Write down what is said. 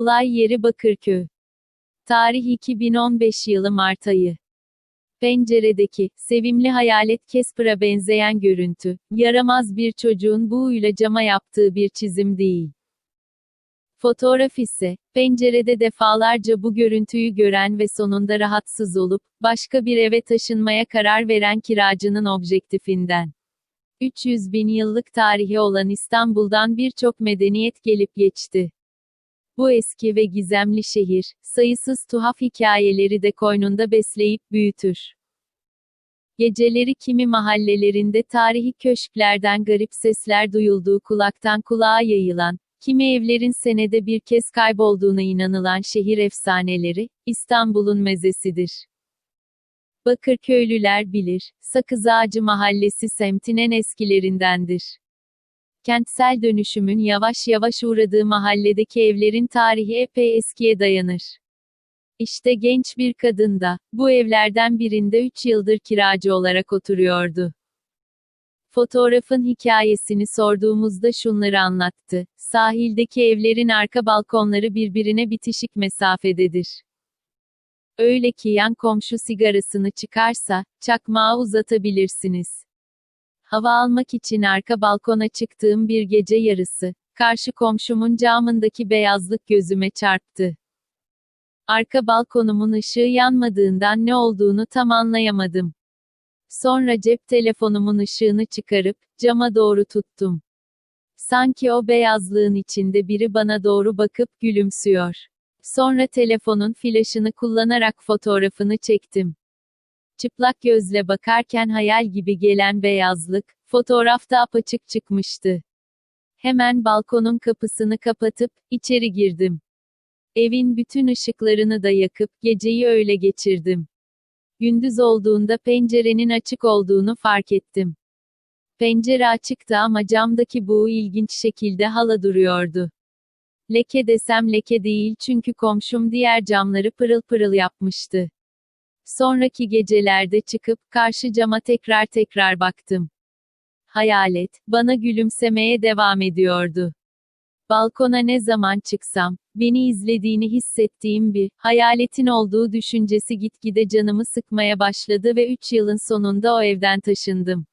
Olay yeri Bakırköy. Tarih 2015 yılı Mart ayı. Penceredeki, sevimli hayalet Casper'a benzeyen görüntü, yaramaz bir çocuğun buğuyla cama yaptığı bir çizim değil. Fotoğraf ise, pencerede defalarca bu görüntüyü gören ve sonunda rahatsız olup, başka bir eve taşınmaya karar veren kiracının objektifinden. 300 bin yıllık tarihi olan İstanbul'dan birçok medeniyet gelip geçti. Bu eski ve gizemli şehir, sayısız tuhaf hikayeleri de koynunda besleyip büyütür. Geceleri kimi mahallelerinde tarihi köşklerden garip sesler duyulduğu kulaktan kulağa yayılan, kimi evlerin senede bir kez kaybolduğuna inanılan şehir efsaneleri, İstanbul'un mezesidir. Bakırköylüler bilir, Sakızağacı Mahallesi semtin en eskilerindendir. Kentsel dönüşümün yavaş yavaş uğradığı mahalledeki evlerin tarihi epey eskiye dayanır. İşte genç bir kadın da, bu evlerden birinde 3 yıldır kiracı olarak oturuyordu. Fotoğrafın hikayesini sorduğumuzda şunları anlattı. Sahildeki evlerin arka balkonları birbirine bitişik mesafededir. Öyle ki yan komşu sigarasını çıkarsa, çakmağı uzatabilirsiniz. Hava almak için arka balkona çıktığım bir gece yarısı, karşı komşumun camındaki beyazlık gözüme çarptı. Arka balkonumun ışığı yanmadığından ne olduğunu tam anlayamadım. Sonra cep telefonumun ışığını çıkarıp, cama doğru tuttum. Sanki o beyazlığın içinde biri bana doğru bakıp gülümsüyor. Sonra telefonun flaşını kullanarak fotoğrafını çektim. Çıplak gözle bakarken hayal gibi gelen beyazlık, fotoğrafta apaçık çıkmıştı. Hemen balkonun kapısını kapatıp, içeri girdim. Evin bütün ışıklarını da yakıp, geceyi öyle geçirdim. Gündüz olduğunda pencerenin açık olduğunu fark ettim. Pencere açıktı ama camdaki buğu ilginç şekilde hala duruyordu. Leke desem leke değil çünkü komşum diğer camları pırıl pırıl yapmıştı. Sonraki gecelerde çıkıp, karşı cama tekrar tekrar baktım. Hayalet, bana gülümsemeye devam ediyordu. Balkona ne zaman çıksam, beni izlediğini hissettiğim bir, hayaletin olduğu düşüncesi gitgide canımı sıkmaya başladı ve 3 yılın sonunda o evden taşındım.